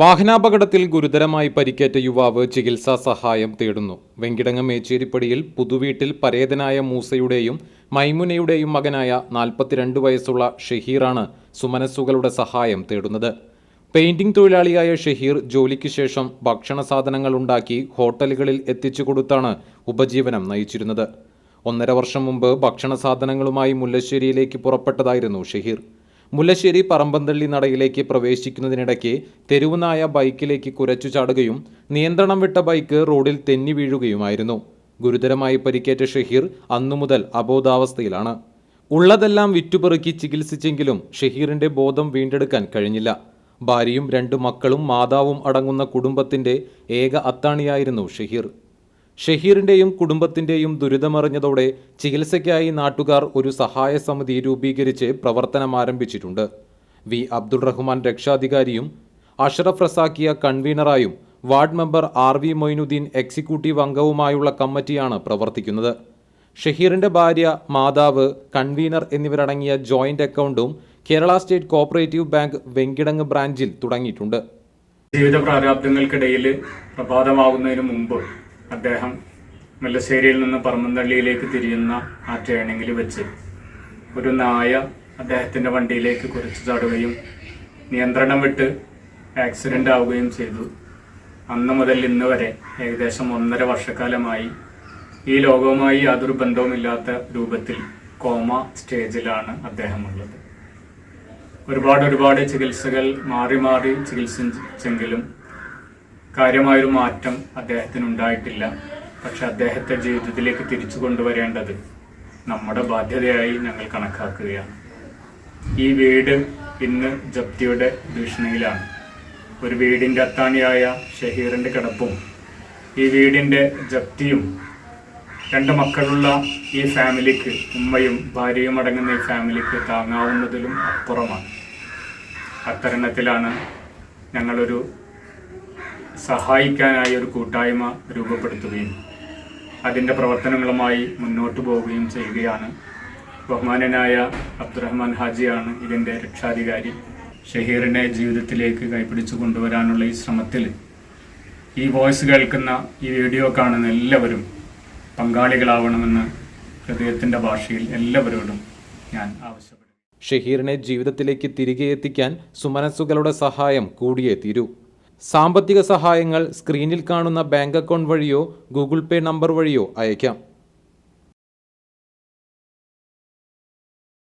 വാഹനാപകടത്തിൽ ഗുരുതരമായി പരിക്കേറ്റ യുവാവ് ചികിത്സാ സഹായം തേടുന്നു. വെങ്കിടങ്ങ മേച്ചേരിപ്പടിയിൽ പുതുവീട്ടിൽ പരേതനായ മൂസയുടെയും മൈമുനയുടെയും മകനായ നാൽപ്പത്തിരണ്ട് വയസ്സുള്ള ഷഹീറാണ് സുമനസ്സുകളുടെ സഹായം തേടുന്നത്. പെയിന്റിംഗ് തൊഴിലാളിയായ ഷഹീർ ജോലിക്ക് ശേഷം ഭക്ഷണ സാധനങ്ങൾ ഉണ്ടാക്കി ഹോട്ടലുകളിൽ എത്തിച്ചു കൊടുത്താണ് ഉപജീവനം നയിച്ചിരുന്നത്. ഒന്നര വർഷം മുമ്പ് ഭക്ഷണ സാധനങ്ങളുമായി മുല്ലശ്ശേരിയിലേക്ക് പുറപ്പെട്ടതായിരുന്നു ഷഹീർ. മുല്ലശ്ശേരി പറമ്പന്തള്ളി നടയിലേക്ക് പ്രവേശിക്കുന്നതിനിടയ്ക്ക് തെരുവുനായ ബൈക്കിലേക്ക് കുരച്ചു ചാടുകയും നിയന്ത്രണം വിട്ട ബൈക്ക് റോഡിൽ തെന്നി വീഴുകയുമായിരുന്നു. ഗുരുതരമായി പരിക്കേറ്റ ഷഹീർ അന്നുമുതൽ അബോധാവസ്ഥയിലാണ്. ഉള്ളതെല്ലാം വിറ്റുപെറുക്കി ചികിത്സിച്ചെങ്കിലും ഷഹീറിന്റെ ബോധം വീണ്ടെടുക്കാൻ കഴിഞ്ഞില്ല. ഭാര്യയും രണ്ട് മക്കളും മാതാവും അടങ്ങുന്ന കുടുംബത്തിന്റെ ഏക അത്താണിയായിരുന്നു ഷഹീർ. ഷഹീറിന്റെയും കുടുംബത്തിന്റെയും ദുരിതമറിഞ്ഞതോടെ ചികിത്സയ്ക്കായി നാട്ടുകാർ ഒരു സഹായ സമിതി രൂപീകരിച്ച് പ്രവർത്തനം ആരംഭിച്ചിട്ടുണ്ട്. വി. അബ്ദുൾ റഹ്മാൻ രക്ഷാധികാരിയും Ashraf റസാക്കിയ കൺവീനറായും ward member R V Moinuddin executive അംഗവുമായുള്ള കമ്മിറ്റിയാണ് പ്രവർത്തിക്കുന്നത്. ഷഹീറിന്റെ ഭാര്യ മാതാവ് കൺവീനർ എന്നിവരടങ്ങിയ ജോയിന്റ് അക്കൗണ്ടും Kerala state cooperative bank Venkitangu ബ്രാഞ്ചിൽ തുടങ്ങിയിട്ടുണ്ട്. ജീവിത പ്രാരാബ്ദങ്ങൾക്കിടയിൽ പ്രഭാതമാകുന്നതിന് മുമ്പ് അദ്ദേഹം മുല്ലശ്ശേരിയിൽ നിന്ന് പറമ്പന്തള്ളിയിലേക്ക് തിരിയുന്ന ആ ട്രെയിനിങ്ങിൽ വെച്ച് ഒരു നായ അദ്ദേഹത്തിന്റെ വണ്ടിയിലേക്ക് കുറിച്ചു ചാടുകയും നിയന്ത്രണം വിട്ട് ആക്സിഡന്റ് ആവുകയും ചെയ്തു. അന്ന് മുതൽ ഇന്ന് വരെ ഏകദേശം ഒന്നര വർഷക്കാലമായി ഈ ലോകവുമായി യാതൊരു ബന്ധവുമില്ലാത്ത രൂപത്തിൽ കോമ സ്റ്റേജിലാണ് അദ്ദേഹം ഉള്ളത് ഒരുപാട് ഒരുപാട് ചികിത്സകൾ മാറി മാറി ചികിത്സിച്ചെങ്കിലും കാര്യമായൊരു മാറ്റം അദ്ദേഹത്തിന് ഉണ്ടായിട്ടില്ല പക്ഷെ അദ്ദേഹത്തെ ജീവിതത്തിലേക്ക് തിരിച്ചു കൊണ്ടുവരേണ്ടത് നമ്മുടെ ബാധ്യതയായി ഞങ്ങൾ കണക്കാക്കുകയാണ്. ഈ വീട് ഇന്ന് ജപ്തിയുടെ ഭീഷണിയിലാണ്. ഒരു വീടിന്റെ അത്താണിയായ ഷഹീറിന്റെ കിടപ്പും ഈ വീടിന്റെ ജപ്തിയും രണ്ട് മക്കളുള്ള ഈ ഫാമിലിക്ക് ഉമ്മയും ഭാര്യയും അടങ്ങുന്ന ഈ ഫാമിലിക്ക് താങ്ങാവുന്നതിലും അപ്പുറമാണ്. അത്തരണത്തിലാണ് ഞങ്ങളൊരു സഹായിക്കാനായി ഒരു കൂട്ടായ്മ രൂപപ്പെടുത്തുകയും അതിന്റെ പ്രവർത്തനങ്ങളുമായി മുന്നോട്ട് പോവുകയും ചെയ്യുകയാണ്. ബഹുമാനനായ അബ്ദുറഹ്മാൻ ഹാജിയാണ് ഇതിന്റെ രക്ഷാധികാരി. ഷഹീറിനെ ജീവിതത്തിലേക്ക് കൈപിടിച്ചു കൊണ്ടുവരാനുള്ള ഈ ശ്രമത്തിൽ ഈ വോയിസ് കേൾക്കുന്ന ഈ വീഡിയോ കാണുന്ന എല്ലാവരും പങ്കാളികളാവണമെന്ന് ഹൃദയത്തിന്റെ ഭാഷയിൽ എല്ലാവരോടും ഞാൻ ആവശ്യപ്പെടുന്നു. ഷഹീറിനെ ജീവിതത്തിലേക്ക് തിരികെ എത്തിക്കാൻ സുമനസ്സുകളുടെ സഹായം കൂടിയേ തീരൂ. സാമ്പത്തിക സഹായങ്ങൾ സ്ക്രീനിൽ കാണുന്ന ബാങ്ക് അക്കൗണ്ട് വഴിയോ ഗൂഗിൾ പേ നമ്പർ വഴിയോ അയയ്ക്കാം